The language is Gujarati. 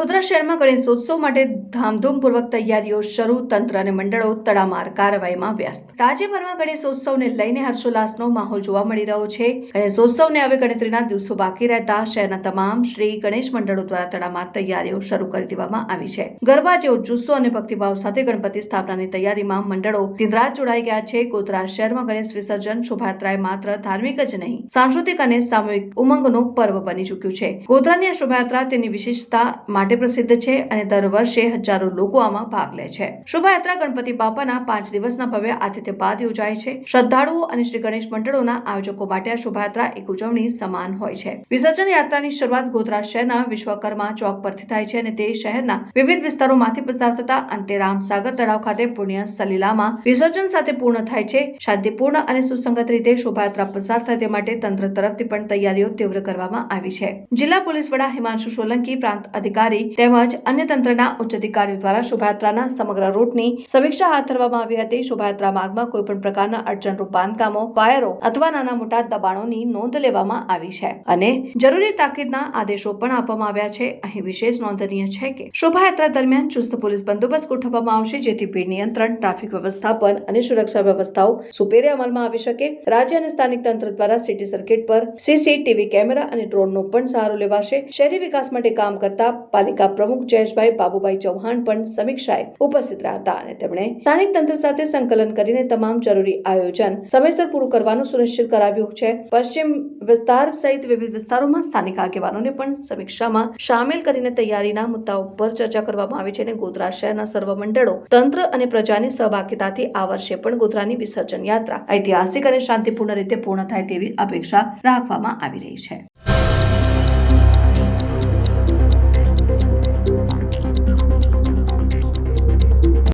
ગોધરા શહેરમાં ગણેશોત્સવ માટે ધામધૂમપૂર્વક તૈયારીઓ શરૂ. તંત્ર અને મંડળો તડામાર કાર્યવાહીમાં વ્યસ્ત. રાજ્યભરમાં ગણેશોત્સવને લઈને હર્ષોલ્લાસનો માહોલ જોવા મળી રહ્યો છે. ગણેશોત્સવને હવે ગણતરીના દિવસો બાકી રહેતા શહેરના તમામ શ્રી ગણેશ મંડળો દ્વારા તડામાર તૈયારીઓ શરૂ કરી દેવામાં આવી છે. ગરબા જેવો જુસ્સો અને ભક્તિભાવ સાથે ગણપતિ સ્થાપનાની તૈયારીમાં મંડળો દિનરાત જોડાઈ ગયા છે. ગોધરા શહેરમાં ગણેશ વિસર્જન શોભાયાત્રા માત્ર ધાર્મિક જ નહીં, સાંસ્કૃતિક અને સામૂહિક ઉમંગનું પર્વ બની ચૂક્યું છે. ગોધરાની શોભાયાત્રા તેની વિશેષતા માટે પ્રસિદ્ધ છે અને દર વર્ષે હજારો લોકો આમાં ભાગ લે છે. શોભાયાત્રા ગણપતિ બાપાના પાંચ દિવસના ભવ્ય આતિથ્ય બાદ યોજાય છે. શ્રદ્ધાળુઓ અને શ્રી ગણેશ મંડળોના આયોજકો માટે આ શોભાયાત્રા એક ઉજવણી સમાન હોય છે. વિસર્જન યાત્રાની શરૂઆત ગોધરા શહેરના વિશ્વકર્મા ચોક પરથી થાય છે અને તે શહેરના વિવિધ વિસ્તારોમાંથી પસાર થતા અંતે રામસાગર તળાવ ખાતે પુણ્ય સલીલામાં વિસર્જન સાથે પૂર્ણ થાય છે. શાંતિપૂર્ણ અને સુસંગત રીતે શોભાયાત્રા પસાર થાય તે માટે તંત્ર તરફથી પણ તૈયારીઓ તીવ્ર કરવામાં આવી છે. જિલ્લા પોલીસ વડા હિમાંશુ સોલંકી પ્રાંત અધિકારી તેમજ અન્ય તંત્રના ઉચ્ચ અધિકારીઓ દ્વારા શોભાયાત્રાના સમગ્ર રૂટની સમીક્ષા હાથ ધરવામાં આવી હતી. શોભાયાત્રા માર્ગમાં કોઈપણ પ્રકારના અડચણરૂપ બાંધકામો, વાયરો અથવા નાના મોટા દબાણોની નોંધ લેવામાં આવી છે અને જરૂરી તાકીદના આદેશો પણ આપવામાં આવ્યા છે. અહીં વિશેષ નોંધનીય છે કે શોભાયાત્રા દરમિયાન ચુસ્ત પોલીસ બંદોબસ્ત ગોઠવવામાં આવશે, જેથી ભીડ નિયંત્રણ, ટ્રાફિક વ્યવસ્થાપન અને સુરક્ષા વ્યવસ્થાઓ સુપેરે અમલમાં આવી શકે. રાજ્ય અને સ્થાનિક તંત્ર દ્વારા સિટી સર્કિટ પર સીસીટીવી કેમેરા અને ડ્રોનનો પણ સહારો લેવાશે. શહેરી વિકાસ માટે કામ કરતા પાલિકા પ્રમુખ જયેશભાઈ બાબુભાઈ ચૌહાણ પણ સમીક્ષાએ ઉપસ્થિત રહ્યા હતા અને તેમણે સ્થાનિક તંત્ર સાથે સંકલન કરીને તમામ જરૂરી આયોજન સમયસર પૂરું કરવાનું સુનિશ્ચિત કરાવ્યું છે. પશ્ચિમ વિસ્તાર સહિત વિવિધ વિસ્તારોમાં સ્થાનિક આગેવાનોને પણ સમીક્ષામાં સામેલ કરીને તૈયારીના મુદ્દાઓ પર ચર્ચા કરવામાં આવી છે અને ગોધરા શહેરના સર્વ મંડળો તંત્ર અને પ્રજાની સહભાગીતાથી આ વર્ષે પણ ગોધરાની વિસર્જન યાત્રા ઐતિહાસિક અને શાંતિપૂર્ણ રીતે પૂર્ણ થાય તેવી અપેક્ષા રાખવામાં આવી રહી છે.